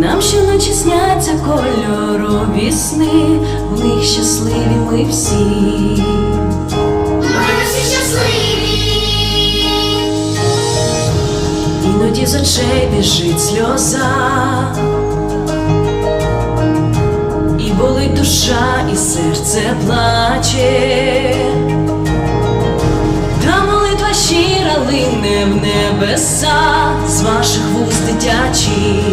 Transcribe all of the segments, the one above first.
Нам щоночі сняться кольорові сни, в них щасливі ми всі. Ми всі щасливі. Іноді з очей біжить сльоза, і болить душа, і серце плаче. Та молитва Щира лине в небеса з ваших вуст дитячих.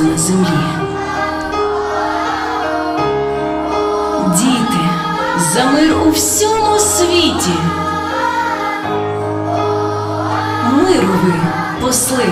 народився на землі. Діти за мир у всьому світі. мирові посли.